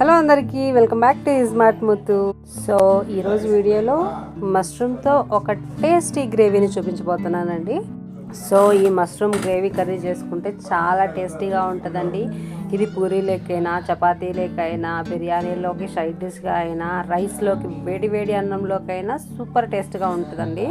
Hello అందరికీ welcome back to smart Muthu. So ఈరోజు వీడియోలో మష్రూమ్తో ఒక టేస్టీ గ్రేవీని చూపించబోతున్నానండి. సో ఈ మష్రూమ్ గ్రేవీ కర్రీ చేసుకుంటే చాలా టేస్టీగా ఉంటుందండి. ఇది పూరీలకైనా చపాతీలకైనా బిర్యానీలోకి సైడ్ డిష్గా అయినా రైస్లోకి వేడి వేడి అన్నంలోకైనా సూపర్ టేస్ట్గా ఉంటుందండి.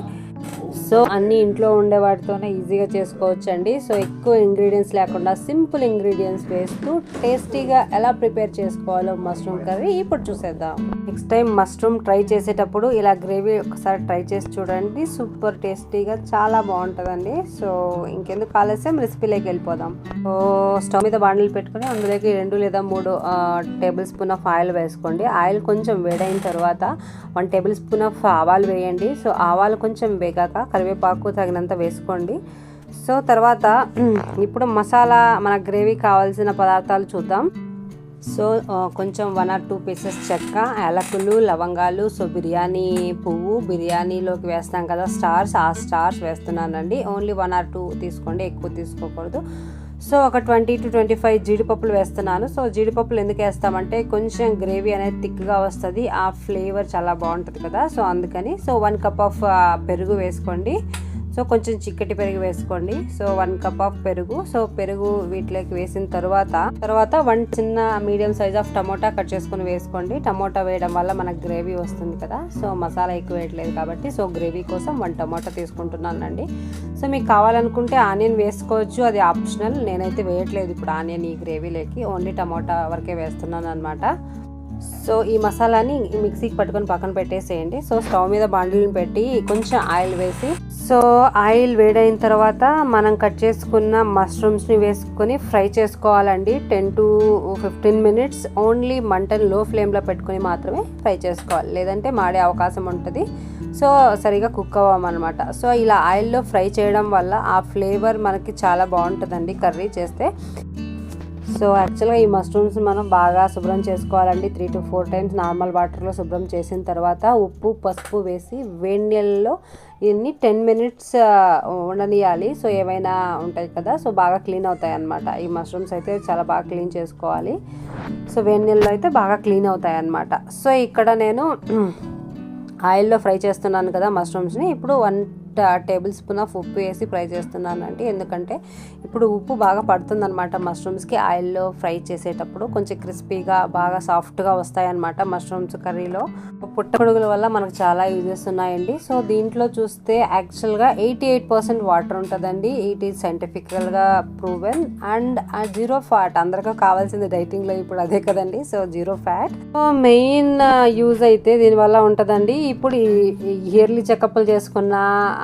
సో అన్ని ఇంట్లో ఉండే వాటితోనే ఈజీగా చేసుకోవచ్చు అండి సో ఎక్కువ ఇంగ్రీడియంట్స్ లేకుండా సింపుల్ ఇంగ్రీడియంట్స్ వేస్తూ టేస్టీగా ఎలా ప్రిపేర్ చేసుకోవాలో మష్రూమ్ కర్రీ ఇప్పుడు చూసేద్దాం. నెక్స్ట్ టైం మష్రూమ్ ట్రై చేసేటప్పుడు ఇలా గ్రేవీ ఒకసారి ట్రై చేసి చూడండి. సూపర్ టేస్టీగా చాలా బాగుంటుందండి. సో ఇంకెందుకు ఆలస్యం రెసిపీలోకి వెళ్ళిపోదాం. సో స్టవ్ మీద బాండలు పెట్టుకుని అందులోకి రెండు లేదా మూడు టేబుల్ స్పూన్ ఆఫ్ ఆయిల్ వేసుకోండి. ఆయిల్ కొంచెం వేడైన తర్వాత వన్ టేబుల్ స్పూన్ ఆఫ్ ఆవాలు వేయండి. సో ఆవాలు కొంచెం వేగాక కరివేపాకు తగినంత వేసుకోండి. సో తర్వాత ఇప్పుడు మసాలా మన గ్రేవీ కావాల్సిన పదార్థాలు చూద్దాం. సో కొంచెం వన్ ఆర్ టూ పీసెస్ చెక్క యాలకులు లవంగాలు సో బిర్యానీ పువ్వు బిర్యానీలోకి వేస్తాం కదా స్టార్స్ ఆ స్టార్స్ వేస్తున్నానండి. ఓన్లీ వన్ ఆర్ టూ తీసుకోండి ఎక్కువ తీసుకోకూడదు. సో ఒక ట్వంటీ టు ట్వంటీ ఫైవ్ జీడిపప్పులు వేస్తున్నాను. సో జీడిపప్పులు ఎందుకు వేస్తామంటే కొంచెం గ్రేవీ అనేది థిక్గా వస్తుంది. ఆ ఫ్లేవర్ చాలా బాగుంటుంది కదా. సో అందుకని సో వన్ కప్ ఆఫ్ పెరుగు వేసుకోండి. సో కొంచెం చిక్కటి పెరుగు వేసుకోండి. సో వన్ కప్ ఆఫ్ పెరుగు. సో పెరుగు వీటిలోకి వేసిన తర్వాత తర్వాత వన్ చిన్న medium size of tomato cut చేసుకుని వేసుకోండి. టమోటా వేయడం వల్ల మనకు గ్రేవీ వస్తుంది కదా. సో మసాలా ఎక్కువ వేయట్లేదు కాబట్టి సో గ్రేవీ కోసం వన్ టమోటా తీసుకుంటున్నానండి. సో మీకు కావాలనుకుంటే ఆనియన్ వేసుకోవచ్చు. అది ఆప్షనల్. నేనైతే వేయట్లేదు ఇప్పుడు ఆనియన్ ఈ గ్రేవీలోకి. ఓన్లీ టమోటా వరకే వేస్తున్నాను అనమాట సో ఈ మసాలాని మిక్సీకి పట్టుకొని పక్కన పెట్టేసేయండి. సో స్టవ్ మీద బాండిల్ని పెట్టి కొంచెం ఆయిల్ వేసి సో ఆయిల్ వేడైన తర్వాత మనం కట్ చేసుకున్న మష్రూమ్స్ని వేసుకొని ఫ్రై చేసుకోవాలండి. Ten to fifteen minutes only మంటను లో ఫ్లేమ్లో పెట్టుకొని మాత్రమే ఫ్రై చేసుకోవాలి. లేదంటే మాడే అవకాశం ఉంటుంది. సో సరిగా కుక్ అవ్వమన్నమాట. సో ఇలా ఆయిల్లో ఫ్రై చేయడం వల్ల ఆ ఫ్లేవర్ మనకి చాలా బాగుంటుందండి కర్రీ చేస్తే. సో యాక్చువల్గా ఈ మష్రూమ్స్ మనం బాగా శుభ్రం చేసుకోవాలండి. Three to four times normal వాటర్లో శుభ్రం చేసిన తర్వాత ఉప్పు పసుపు వేసి వేడి నీళ్ళలో ఇన్ని టెన్ మినిట్స్ ఉండనియాలి. సో ఏమైనా ఉంటాయి కదా సో బాగా క్లీన్ అవుతాయి అన్నమాట. ఈ మష్రూమ్స్ అయితే చాలా బాగా క్లీన్ చేసుకోవాలి. సో వేడి నీళ్ళలో అయితే బాగా క్లీన్ అవుతాయి అన్నమాట. సో ఇక్కడ నేను ఆయిల్లో ఫ్రై చేస్తున్నాను కదా మష్రూమ్స్ని. ఇప్పుడు వన్ టేబుల్ స్పూన్ ఆఫ్ ఉప్పు వేసి ఫ్రై చేస్తున్నానండి ఎందుకంటే ఇప్పుడు ఉప్పు బాగా పడుతుందన్నమాట. మష్రూమ్స్కి ఆయిల్లో ఫ్రై చేసేటప్పుడు కొంచెం క్రిస్పీగా బాగా సాఫ్ట్గా వస్తాయన్నమాట మష్రూమ్స్ కర్రీలో. పుట్టగొడుగుల వల్ల మనకు చాలా యూజెస్ ఉన్నాయండి. సో దీంట్లో చూస్తే యాక్చువల్గా ఎయిటీ ఎయిట్ పర్సెంట్ వాటర్ ఉంటుందండి. ఇట్ ఈజ్ సైంటిఫికల్గా ప్రూవెన్. అండ్ జీరో ఫ్యాట్ అందరికీ కావాల్సింది డైటింగ్లో ఇప్పుడు అదే కదండి. So zero fat. So main use అయితే దీనివల్ల ఉంటుందండి. ఇప్పుడు ఇయర్లీ చెకప్లు చేసుకున్న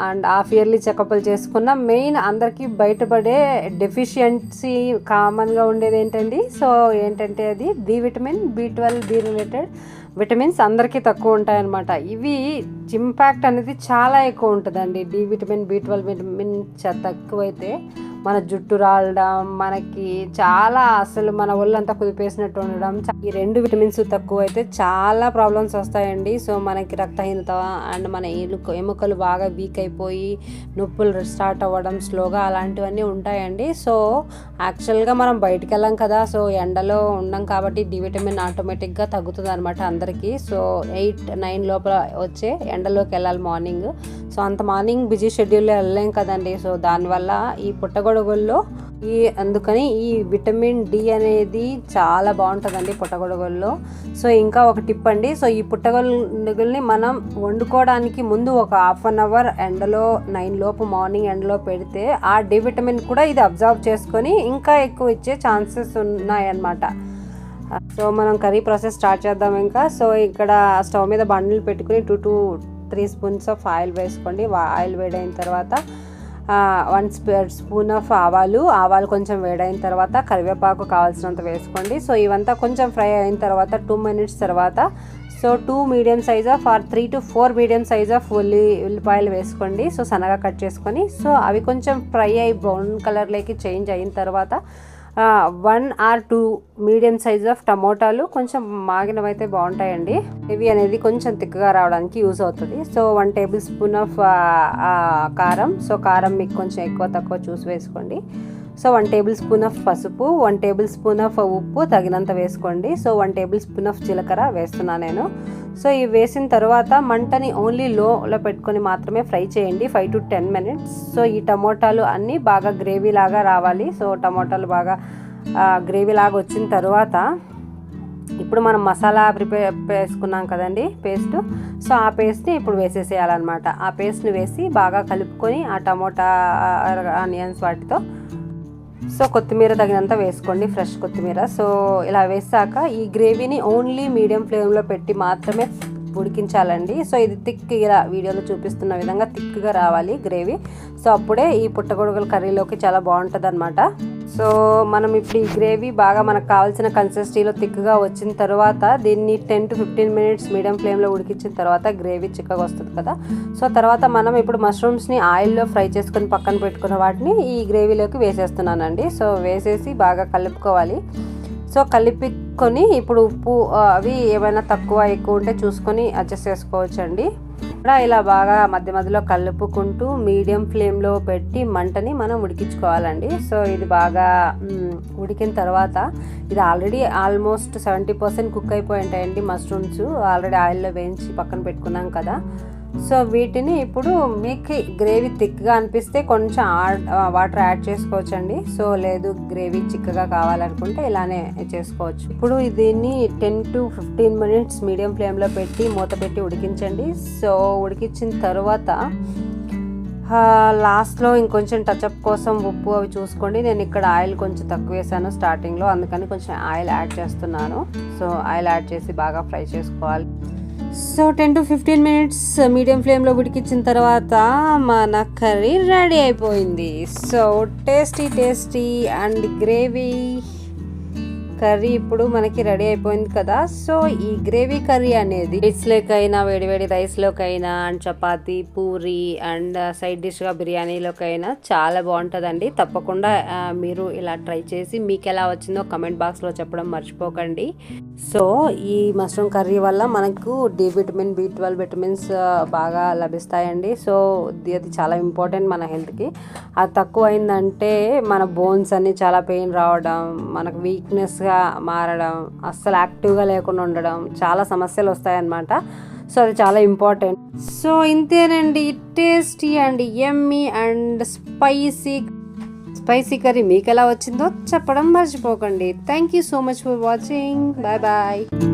అండ్ హాఫ్ ఇయర్లీ చెకప్లు చేసుకున్న మెయిన్ అందరికీ బయటపడే డెఫిషియన్సీ కామన్గా ఉండేది ఏంటండి? సో ఏంటంటే అది D vitamin B twelve B related vitamins అందరికీ తక్కువ ఉంటాయన్నమాట. ఇవి ఇంపాక్ట్ అనేది చాలా ఎక్కువ ఉంటుందండి. D vitamin B twelve vitamin చ- తక్కువైతే మన జుట్టు రాలడం మనకి చాలా అసలు మన ఒళ్ళంతా కుదిపేసినట్టు ఉండడం ఈ రెండు విటమిన్స్ తక్కువ అయితే చాలా ప్రాబ్లమ్స్ వస్తాయండి. సో మనకి రక్తహీనత అండ్ మన ఎలుక ఎముకలు బాగా వీక్ అయిపోయి నొప్పులు స్టార్ట్ అవ్వడం స్లోగా అలాంటివన్నీ ఉంటాయండి. సో యాక్చువల్గా మనం బయటికి వెళ్ళాం కదా సో ఎండలో ఉండం కాబట్టి డి విటమిన్ ఆటోమేటిక్గా తగ్గుతుంది అనమాట అందరికీ. సో ఎయిట్ నైన్ లోపల వచ్చే ఎండలోకి వెళ్ళాలి మార్నింగ్. సో అంత మార్నింగ్ బిజీ షెడ్యూల్లో వెళ్ళలేం కదండి. సో దానివల్ల ఈ పుట్టగొడ పుట్టగొడుగుల్లో. ఈ అందుకని ఈ విటమిన్ డి అనేది చాలా బాగుంటుందండి పుట్టగొడుగుల్లో. సో ఇంకా ఒక టిప్ అండి. సో ఈ పుట్టగొడుగుల్ని మనం వండుకోవడానికి ముందు ఒక హాఫ్ అన్ అవర్ ఎండలో నైన్ లోపు మార్నింగ్ ఎండలో పెడితే ఆ డి విటమిన్ కూడా ఇది అబ్జర్వ్ చేసుకొని ఇంకా ఎక్కువ ఇచ్చే ఛాన్సెస్ ఉన్నాయన్నమాట. సో మనం కర్రీ ప్రాసెస్ స్టార్ట్ చేద్దాం ఇంకా. సో ఇక్కడ స్టవ్ మీద బండ్లు పెట్టుకుని two two three spoons of oil వేసుకోండి. ఆయిల్ వేడైన తర్వాత వన్ స్పూన్ ఆఫ్ ఆవాలు. ఆవాలు కొంచెం వేడైన తర్వాత కరివేపాకు కావాల్సినంత వేసుకోండి. సో ఇవంతా కొంచెం ఫ్రై అయిన తర్వాత టూ మినిట్స్ తర్వాత so two medium size of or three to four medium size of ఉల్లి ఉల్లిపాయలు వేసుకోండి. సో సన్నగా కట్ చేసుకొని సో అవి కొంచెం ఫ్రై అయ్యి బ్రౌన్ కలర్లోకి చేంజ్ అయిన తర్వాత one or two medium size of టమోటాలు కొంచెం మాగినవైతే బాగుంటాయండి. ఇవి అనేది కొంచెం తిక్కగా రావడానికి యూజ్ అవుతుంది. So one table spoon of కారం. సో కారం మీకు కొంచెం ఎక్కువ తక్కువ చూసి వేసుకోండి. So one table spoon of పసుపు వన్ టేబుల్ స్పూన్ ఆఫ్ ఉప్పు తగినంత వేసుకోండి. So one table spoon of జీలకర్ర వేస్తున్నా నేను. సో ఇవి వేసిన తర్వాత మంటని ఓన్లీ లోలో పెట్టుకొని మాత్రమే ఫ్రై చేయండి five to ten minutes so ఈ టమోటాలు అన్నీ బాగా గ్రేవీ లాగా రావాలి. సో టమోటాలు బాగా గ్రేవీ లాగా వచ్చిన తర్వాత ఇప్పుడు మనం మసాలా ప్రిపేర్ వేసుకున్నాం కదండి పేస్ట్. సో ఆ పేస్ట్ని ఇప్పుడు వేసేసేయాలన్నమాట. ఆ పేస్ట్ని వేసి బాగా కలుపుకొని ఆ టమోటా ఆనియన్స్ వాటితో సో కొత్తిమీర తగినంత వేసుకోండి ఫ్రెష్ కొత్తిమీర. సో ఇలా వేసాక ఈ గ్రేవీని ఓన్లీ మీడియం ఫ్లేమ్లో పెట్టి మాత్రమే ఉడికించాలండి. సో ఇది థిక్ ఇలా వీడియోలో చూపిస్తున్న విధంగా థిక్గా రావాలి గ్రేవీ. సో అప్పుడే ఈ పుట్టగొడుగుల కర్రీలోకి చాలా బాగుంటుంది అనమాట సో మనం ఇప్పుడు ఈ గ్రేవీ బాగా మనకు కావాల్సిన కన్సిస్టీలో థిక్గా వచ్చిన తర్వాత దీన్ని ten to fifteen minutes medium ఫ్లేమ్లో ఉడికించిన తర్వాత గ్రేవీ చిక్కగా వస్తుంది కదా. సో తర్వాత మనం ఇప్పుడు మష్రూమ్స్ని ఆయిల్లో ఫ్రై చేసుకొని పక్కన పెట్టుకున్న వాటిని ఈ గ్రేవీలోకి వేసేస్తున్నానండి. సో వేసేసి బాగా కలుపుకోవాలి. సో కలిపికొని ఇప్పుడు ఉప్పు అవి ఏమైనా తక్కువ ఎక్కువ ఉంటే చూసుకొని అడ్జస్ట్ చేసుకోవచ్చండి. కూడా ఇలా బాగా మధ్య మధ్యలో కలుపుకుంటూ మీడియం ఫ్లేమ్లో పెట్టి మంటని మనం ఉడికించుకోవాలండి. సో ఇది బాగా ఉడికిన తర్వాత ఇది already almost seventy percent cook అయిపోయి ఉంటాయండి మష్రూమ్స్. ఆల్రెడీ ఆయిల్లో వేయించి పక్కన పెట్టుకున్నాం కదా. సో వీటిని ఇప్పుడు మీకు గ్రేవీ థిక్గా అనిపిస్తే కొంచెం వాటర్ యాడ్ చేసుకోవచ్చండి. సో లేదు గ్రేవీ చిక్కగా కావాలనుకుంటే ఇలానే చేసుకోవచ్చు. ఇప్పుడు దీన్ని ten to fifteen minutes medium ఫ్లేమ్లో పెట్టి మూత పెట్టి ఉడికించండి. సో ఉడికించిన తర్వాత లాస్ట్లో ఇంకొంచెం టచ్అప్ కోసం ఉప్పు అవి చూసుకోండి. నేను ఇక్కడ ఆయిల్ కొంచెం తక్కువ వేసాను స్టార్టింగ్లో అందుకని కొంచెం ఆయిల్ యాడ్ చేస్తున్నాను. సో ఆయిల్ యాడ్ చేసి బాగా ఫ్రై చేసుకోవాలి. So ten to fifteen minutes medium ఫ్లేమ్లో ఉడికించిన తర్వాత మన కర్రీ రెడీ అయిపోయింది. So tasty tasty and gravy curry ఇప్పుడు మనకి రెడీ అయిపోయింది కదా. సో ఈ గ్రేవీ కర్రీ అనేది రైస్లోకైనా వేడివేడి రైస్లోకైనా and chapati puri and side డిష్గా బిర్యానీలోకైనా చాలా బాగుంటుందండి. తప్పకుండా మీరు ఇలా ట్రై చేసి మీకు ఎలా వచ్చిందో కమెంట్ బాక్స్లో చెప్పడం మర్చిపోకండి. సో ఈ మష్రూమ్ కర్రీ వల్ల మనకు D vitamin B twelve vitamins బాగా లభిస్తాయండి. సో అది చాలా ఇంపార్టెంట్ మన హెల్త్కి. అది తక్కువ అయిందంటే మన బోన్స్ అన్ని చాలా పెయిన్ రావడం మనకు వీక్నెస్గా మారడం అస్సలు యాక్టివ్గా లేకుండా ఉండడం చాలా సమస్యలు వస్తాయన్నమాట. సో అది చాలా ఇంపార్టెంట్. సో ఇంతేనండి. Tasty and yummy and spicy spicy curry మీకు ఎలా వచ్చిందో చెప్పడం మర్చిపోకండి. Thank you so much for watching. Bye bye.